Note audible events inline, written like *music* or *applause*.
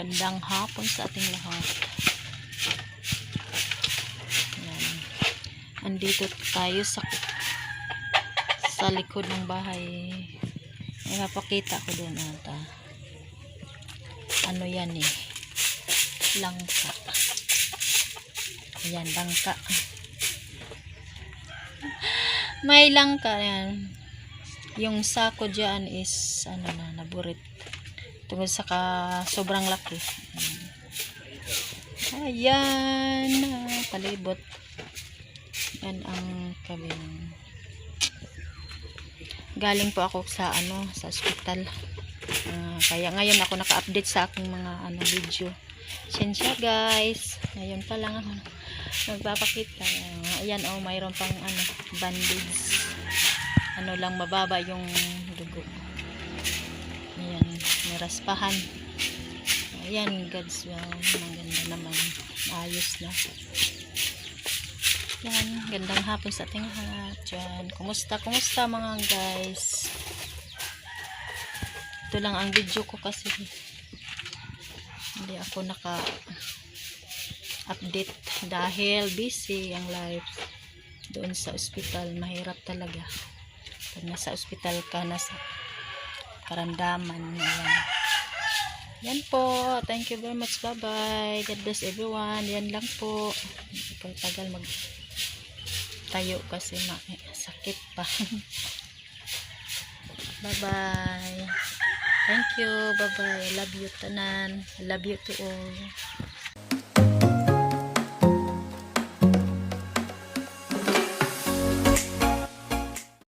Magandang hapon sa ating lahat. Yan. Andito tayo sa sa likod ng bahay. May mapakita ko doon ata. Ano yan eh? Langka. Ayan, langka. *laughs* May langka yan. Yung sako dyan is ano na, naburit. Tungkol sa ka, sobrang laki. Ayan, palibot. Yan ang kabin. Galing po ako sa ano, sa ospital. Ah, kaya ngayon ako naka-update sa aking mga ano video. Sensya guys. Ngayon pa lang ako nagpapakita. Ayan oh, mayroon pang ano, bandage. Ano lang mababa yung dugo. Raspahan. Ayan, God's will. Maganda naman. Ayos na. Yan, gandang hapon sa ating lahat. Yan, kumusta, kumusta mga guys? Ito lang ang video ko kasi hindi ako naka update dahil busy ang life doon sa ospital. Mahirap talaga. Pag nasa ospital ka, nasa karamdaman. Ayan. Yan po. Thank you very much. Bye-bye. God bless everyone. Yan lang po. Hindi ko tagal mag tayo kasi ma sakit pa. *laughs* Bye-bye. Thank you. Bye-bye. Love you tanan. Love you to all.